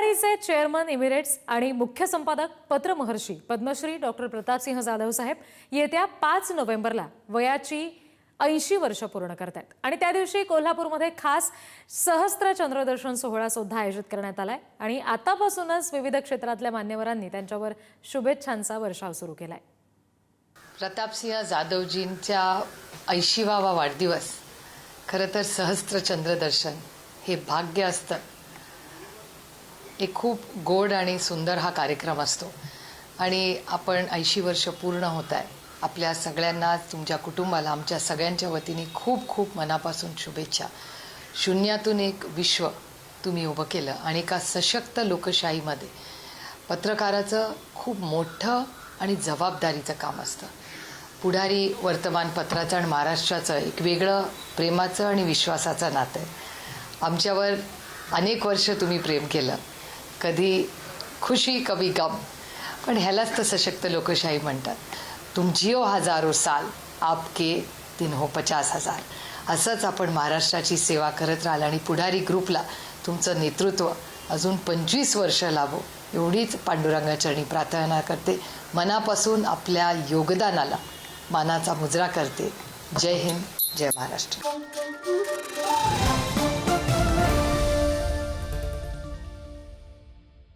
पुढारीचे chairman emirates आणि मुख्य संपादक पत्रमहर्षी पद्मश्री डॉक्टर प्रतापसिंह जाधव साहेब येत्या पाच नोव्हेंबरला वयाची ऐंशी वर्ष पूर्ण करतायत. आणि त्या दिवशी कोल्हापूरमध्ये खास सहस्त्र चंद्रदर्शन सोहळा सुद्धा आयोजित करण्यात आलाय. आणि आतापासूनच विविध क्षेत्रातल्या मान्यवरांनी त्यांच्यावर शुभेच्छांचा वर्षाव सुरू केलाय. प्रतापसिंह जाधवजींच्या ऐंशीवा वाढदिवस. खरं तर सहस्त्र चंद्रदर्शन हे भाग्य असतं. एक खूप गोड आणि सुंदर हा कार्यक्रम असतो. आणि आपण ऐंशी वर्ष पूर्ण होत आहे. आपल्या सगळ्यांना तुमच्या कुटुंबाला आमच्या सगळ्यांच्या वतीने खूप खूप मनापासून शुभेच्छा. शून्यातून एक विश्व तुम्ही उभं केलं आणि एका सशक्त लोकशाहीमध्ये. पत्रकाराचं खूप मोठं आणि जबाबदारीचं काम असतं. पुढारी वर्तमानपत्राचं आणि महाराष्ट्राचं एक वेगळं प्रेमाचं आणि विश्वासाचं नातं आहे. आमच्यावर अनेक वर्ष तुम्ही प्रेम केलं. कधी खुशी कवी गम. पण ह्यालाच तर सशक्त लोकशाही म्हणतात. तुम जिओ हजारो साल आपके तीन हो पचास हजार. असंच आपण महाराष्ट्राची सेवा करत राहाल आणि पुढारी ग्रुपला तुमचं नेतृत्व अजून पंचवीस वर्ष लाभो एवढीच पांडुरंगाचरणी प्रार्थना करते. मनापासून आपल्या योगदानाला मानाचा मुजरा करते. जय हिंद जय महाराष्ट्र.